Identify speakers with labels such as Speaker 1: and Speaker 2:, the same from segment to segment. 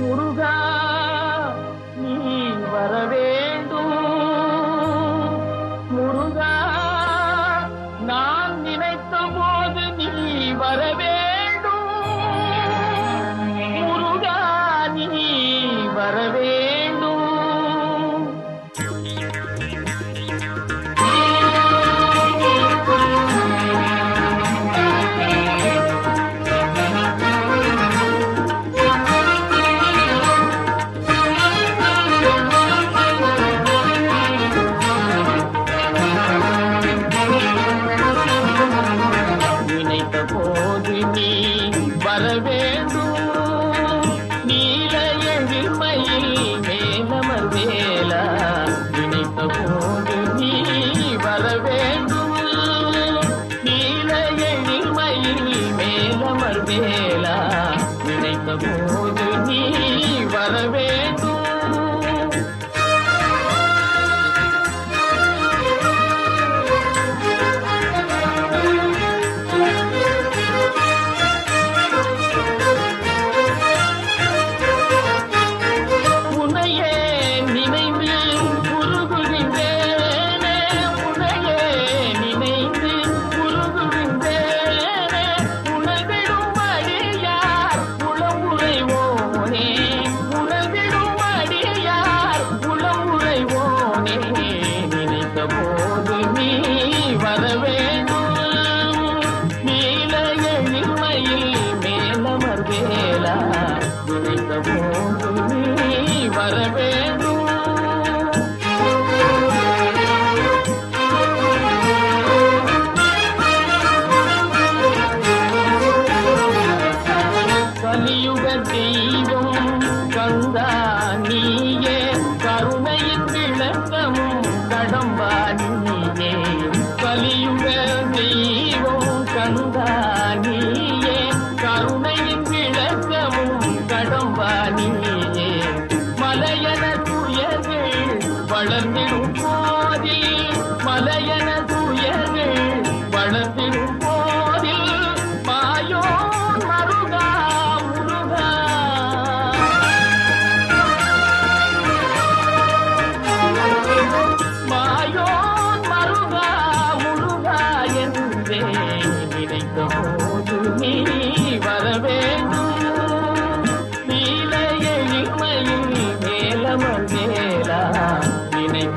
Speaker 1: முருகா சத்தமோடு நீ வர வேண்டும் நீலையை மயில் மேலமர் மேலா நினைத்த போது போது நீ வரவேணும். நீலைய நிம்மையில் மேலமர் வேலா நினைத்த போது நீ வரவே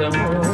Speaker 1: రాగము